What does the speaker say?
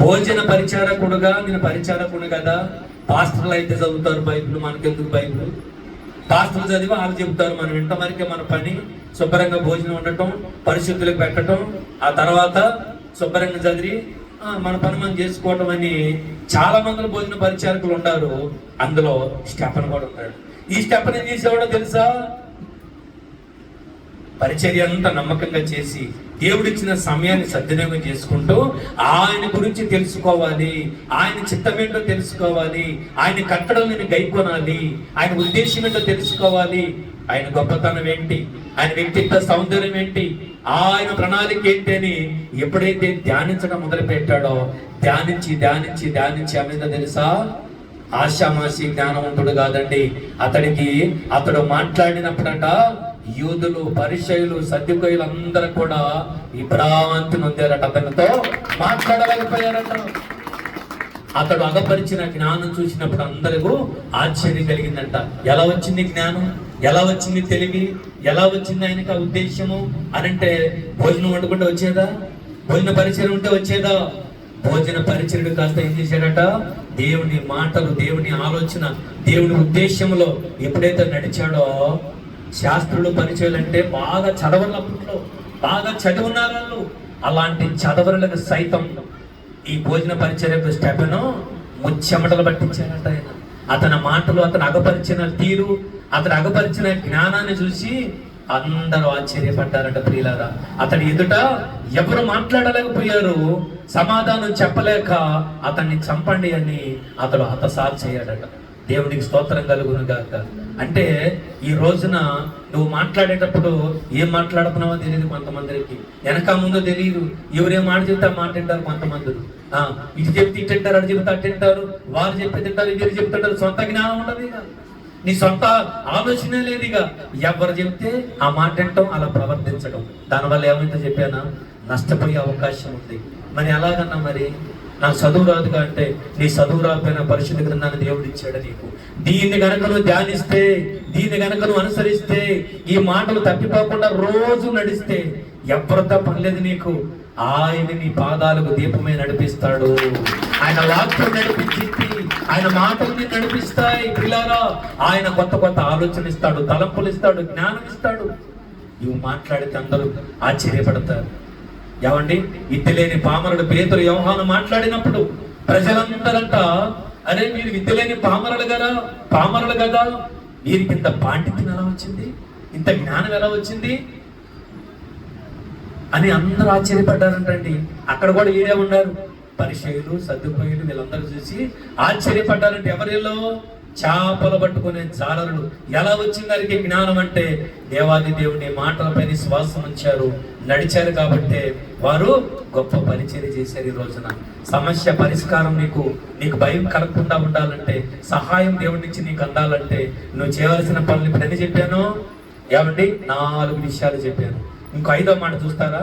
భోజన పరిచారకుడుగా నేను పరిచారకుడు కదా? పాస్టర్లు అయితే చదువుతారు బైబిల్ మనకెందుకు బైబిల్? పాస్టర్లు చదివి వాళ్ళు చెబుతారు మనం ఇంట వరకే మన పని. శుభ్రంగా భోజనం ఉండటం పరిశుద్ధులకు పెట్టడం ఆ తర్వాత శుభ్రంగా చదివి మన పని మనం చేసుకోవటం అని చాలా మంది భోజన పరిచారకులు ఉన్నారు అందులో స్టెఫన్ కూడా ఉన్నాడు ఈ స్టెఫన్ ఏం చేసేవాడో తెలుసా? పరిచర్య అంతా నమ్మకంగా చేసి దేవుడిచ్చిన సమయాన్ని సద్వినియోగం చేసుకుంటూ ఆయన గురించి తెలుసుకోవాలి ఆయన చిత్తమేంటో తెలుసుకోవాలి ఆయన కట్టడం నేను గైకొనాలి ఆయన ఉద్దేశం ఏంటో తెలుసుకోవాలి. ఆయన గొప్పతనం ఏంటి? ఆయన వ్యక్తిత్వ సౌందర్యం ఏంటి? ఆయన ప్రణాళిక ఏంటి అని ఎప్పుడైతే ధ్యానించడం మొదలుపెట్టాడో ధ్యానించి ధ్యానించి ధ్యానించి అనేది తెలుసా? ఆశామాసి జ్ఞానవంతుడు కాదండి. అతడికి అతడు మాట్లాడినప్పుడట యూదులు పరిచయులు సద్యుకయులు అందరూ కూడా విభ్రాంతి నొందారట అతనితో. మాట్లాడలేకపోయారట. అతడు అగపరిచిన జ్ఞానం చూసినప్పుడు అందరికీ ఆశ్చర్యం కలిగిందంట. ఎలా వచ్చింది జ్ఞానం? ఎలా వచ్చింది తెలివి? ఎలా వచ్చింది ఆయనకు ఆ ఉద్దేశము? అని అంటే భోజనం వండుకుంటే వచ్చేదా? భోజన పరిచయం ఉంటే వచ్చేదా? భోజన పరిచయుడు కాస్త ఏం చేశాడట? దేవుని మాటలు దేవుని ఆలోచన దేవుని ఉద్దేశంలో ఎప్పుడైతే నడిచాడో శాస్త్రులు పరిచయాలంటే బాగా చదవాలి అప్పట్లో బాగా చదివున్నారు వాళ్ళు అలాంటి చదవరులకు సైతం ఈ భోజన పరిచర్యకు స్టెపెను ముచ్చెమటలు పట్టించారట ఆయన. అతని మాటలు అతను అగపరిచిన తీరు అతను అగపరిచిన జ్ఞానాన్ని చూసి అందరూ ఆశ్చర్యపడ్డారట ప్రియులారా. అతని ఎదుట ఎవరు మాట్లాడలేకపోయారు. సమాధానం చెప్పలేక అతన్ని చంపండి అని అతడు హతసాల్ చేయాడట. దేవునికి స్తోత్రం కలుగును గాక. అంటే ఈ రోజున నువ్వు మాట్లాడేటప్పుడు ఏం మాట్లాడుతున్నావో తెలియదు కొంతమందికి. వెనక ముందో తెలియదు ఎవరేం మాట చెప్తే మాట్లాడారు కొంతమంది ఆ, ఇటు చెప్తే ఇటు తింటారు అటు చెప్తే అటు తింటారు వారు చెప్పి తింటారు ఇది చెప్తుంటారు సొంత జ్ఞానం ఉండదు నీ సొంత ఆలోచన లేదు ఇక. ఎవరు చెప్తే ఆ మాట వింటాం అలా ప్రవర్తించడం. దానివల్ల ఏమైతే చెప్పానా? నష్టపోయే అవకాశం ఉంది. మరి ఎలాగన్నా మరి నాకు చదువు రాదు అంటే నీ చదువు రాకపోయిన పరిశుద్ధ గ్రంథాన్ని దేవుడు ఇచ్చాడు నీకు. దీన్ని గనక నువ్వు ధ్యానిస్తే దీన్ని గనక నువ్వు అనుసరిస్తే ఈ మాటలు తప్పిపోకుండా రోజు నడిస్తే ఎవరితో పనిలేదు నీకు. ఆయన నీ పాదాలకు దీపమే నడిపిస్తాడు. ఆయన వాక్యం నడిపించింది ఆయన మాటల్ని నడిపిస్తాయి పిల్లారా. ఆయన కొత్త కొత్త ఆలోచన ఇస్తాడు తలంపులు ఇస్తాడు జ్ఞానం ఇస్తాడు. ఇవి మాట్లాడితే అందరూ ఆశ్చర్యపడతారు. ఏమండి? విద్య లేని పామరుడు పేతురు వ్యవహారం మాట్లాడినప్పుడు ప్రజలందరంట అరే మీరు విద్య లేని పామరులు కదా పామరులు కదా వీరికి ఇంత పాండిత్యం ఎలా వచ్చింది? ఇంత జ్ఞానం ఎలా వచ్చింది? అని అందరూ ఆశ్చర్యపడ్డారంటండి. అక్కడ కూడా వీరే ఉన్నారు. పరిచయులు సర్దుపోయిలు వీళ్ళందరూ చూసి ఆశ్చర్యపడ్డారంటే ఎవరిలో? చేపలు పట్టుకునే జాలరుడు ఎలా వచ్చింది వారికి జ్ఞానం అంటే దేవాది దేవుని మాటలపై శ్వాసం ఉంచారు. నడిచారు కాబట్టి వారు గొప్ప పరిచర్య చేశారు ఈ రోజున. సమస్య పరిష్కారం నీకు నీకు భయం కలగకుండా ఉండాలంటే సహాయం దేవుడి నుంచి నీకు అందాలంటే నువ్వు చేయవలసిన పనులు ఇప్పుడు ఎన్ని చెప్పాను? ఏమండి? నాలుగు విషయాలు చెప్పాను. ఇంకో ఐదో మాట చూస్తారా?